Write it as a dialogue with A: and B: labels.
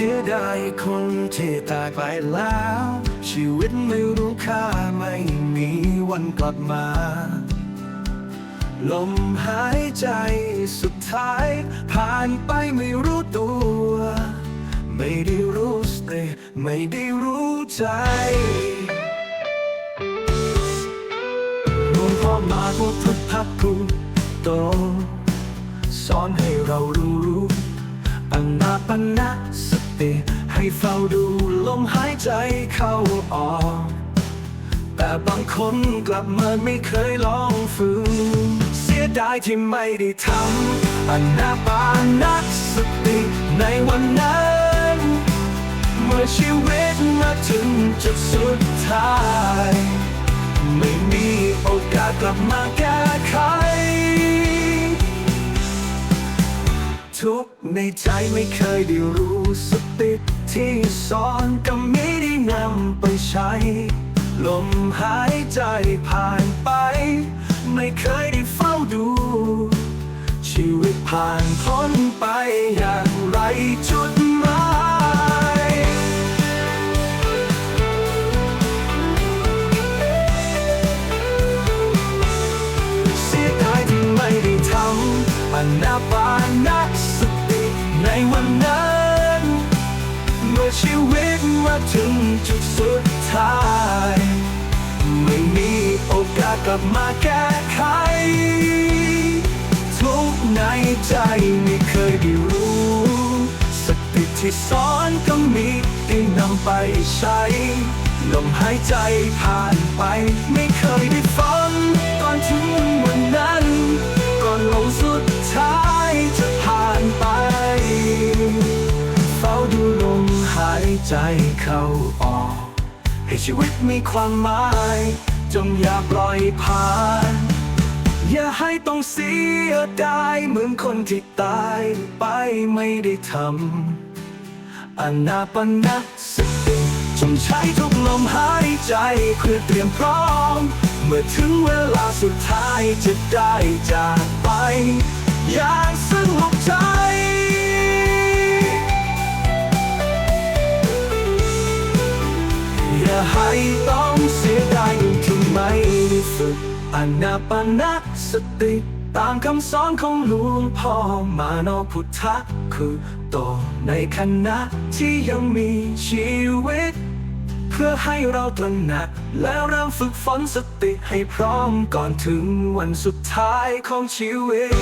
A: สียดายคนที่ตายไปแล้ว ชีวิตไม่รู้ค่าไม่มีวันกลับมา ลมหายใจสุดท้าย ผ่านไปไม่รู้ตัว ไม่ได้รู้สติไม่ได้รู้ใจหลวงพ่อมาพุทธพักกุโตสอนให้เรารู้รู้ปัญนาปนะส ติ ให้เฝ้าดูลมหายใจเข้าออก แต่บางคนกลับมาไม่เคยลองฝืนเสียดายที่ไม่ได้ทำอันนาปานัสติในวันนั้น เมื่อชีวิตมาถึงจุดสุดท้าย ไม่มีโอกาสกลับมาแก้ไข ในใจไม่เคยได้รู้สติที่สอนก็ไม่ได้นำไปใช้ ลมหายใจผ่านไป ไม่เคยได้เฝ้าดู ชีวิตผ่านพ้นไปอย่างไรจุดหมายเสียดายที่ไม่ได้ทำอนาปานัสติใน วันนั้น เมื่อชีวิตมาถึงจุดสุดท้าย ไม่มีโอกาสกลับมาแก้ไข ทุกในใจไม่เคยได้รู้สติที่สอนก็มีได้นำไปใช้ลมหายใจผ่านไป ไม่เคยได้ฟังก่อนถึงวัน ใจเข้าออก ให้ชีวิตมีความหมาย จงอย่าปล่อยผ่าน อย่าให้ต้องเสียดายเหมือนคนที่ตายไปไม่ได้ทำอนาปนัสติจงใช้ทุกลมหายใจเพื่อเตรียมพร้อม เมื่อถึงเวลาสุดท้ายจะได้จากไปอย่าง อย่าให้ต้องเสียดายที่ไม่ได้ฝึกอนาปนักสติตามคำสอนของหลวงพ่อมาโนพุทธะคือโตในขณะที่ยังมีชีวิต เพื่อให้เราตระหนัก และเริ่มฝึกฝนสติให้พร้อมก่อนถึงวันสุดท้ายของชีวิต